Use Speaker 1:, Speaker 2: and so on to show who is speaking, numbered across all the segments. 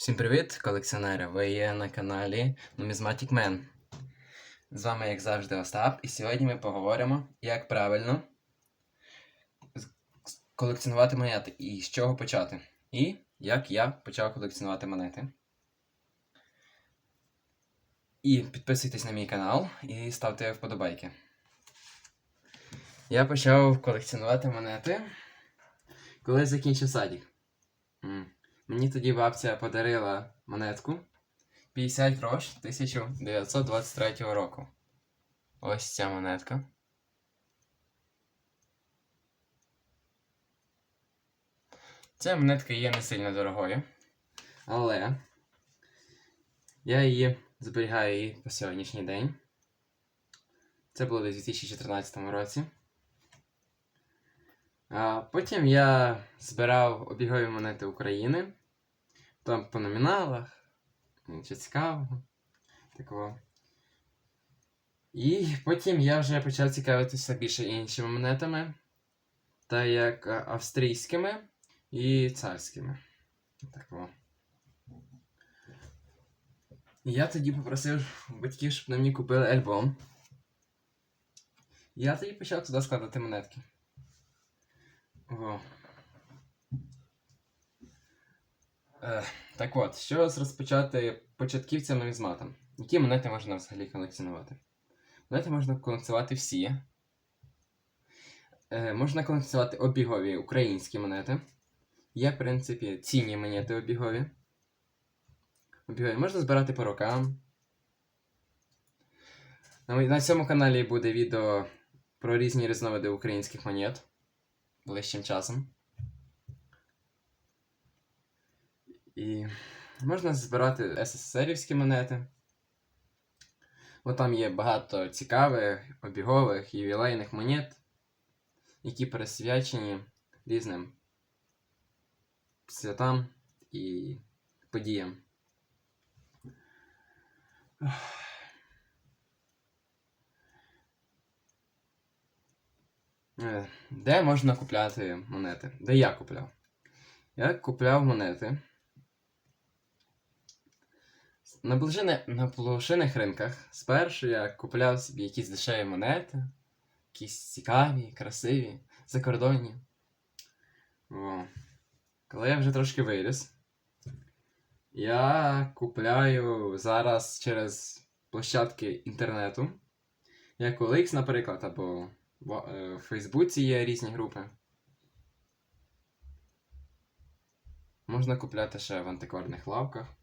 Speaker 1: Всім привіт, колекціонери! Ви є на каналі Numismatic Man. З вами, як завжди, Остап, і сьогодні ми поговоримо, як правильно колекціонувати монети і з чого почати. І як я почав колекціонувати монети. І підписуйтесь на мій канал і ставте вподобайки. Я почав колекціонувати монети, коли закінчив садик. Мені тоді бабця подарила монетку 50 грош 1923 року. Ось ця монетка. Ця монетка є не сильно дорогою, але я її зберігаю її по сьогоднішній день. Це було у 2014 році. А потім я збирав обігові монети України. Там по номіналах. Нічого цікавого. Такого. І потім я вже почав цікавитися більше іншими монетами, та як е, австрійськими і царськими. Такого. Я тоді попросив батьків, щоб на мені купили альбом. Я тоді почав туди складати монетки. О. Е, так от, що розпочати початківцям нумізматам? Які монети можна взагалі колекціонувати? Монети можна колекціонувати всі. Е, можна колекціонувати обігові українські монети. Є, в принципі, цінні монети обігові. Обігові можна збирати по рокам. На цьому каналі буде відео про різні різновиди українських монет ближчим часом. І можна збирати СССРівські монети. Бо там є багато цікавих, обігових, ювілейних монет, які присвячені різним святам і подіям. Де можна купляти монети? Де я купляв? Я купляв монети на, ближини, на блошиних ринках. Спершу я купляв собі якісь дешеві монети, якісь цікаві, красиві, закордонні. О. Коли я вже трошки виріс, я купляю зараз через площадки інтернету. Як OLX, наприклад, або е, в Фейсбуці є різні групи. Можна купляти ще в антикварних лавках.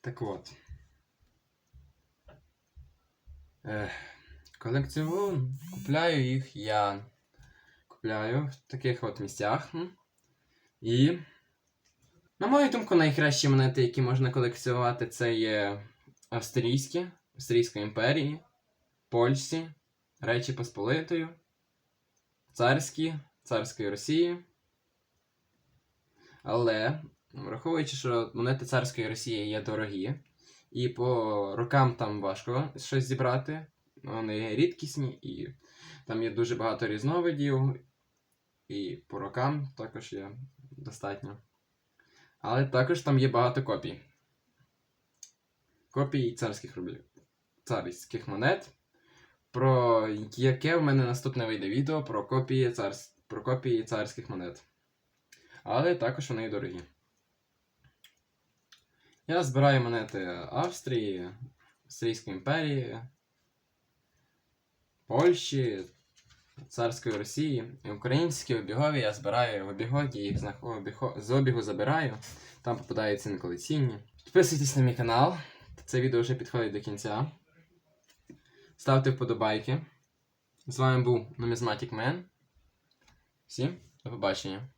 Speaker 1: Так от. Е, колекціоную, купляю їх я. Купляю в таких от місцях. І. На мою думку, найкращі монети, які можна колекціонувати, це є австрійські, Австрійської імперії, польські, Речі Посполитою, царські, царської Росії. Але, враховуючи, що монети царської Росії є дорогі, і по рокам там важко щось зібрати, вони рідкісні, і там є дуже багато різновидів, і по рокам також є достатньо. Але також там є багато копій. Копій царських рублів. Царських монет. Про яке в мене наступне вийде відео про копії, царс... про копії царських монет. Але також вони дорогі. Я збираю монети Австрії, Австрійської імперії, Польщі, Царської Росії. І українські обігові я збираю в обігові, їх з обігу забираю. Там попадаються інколи цінні. Підписуйтесь на мій канал. Це відео вже підходить до кінця. Ставте вподобайки. З вами був Numismatic Man. Всім до побачення.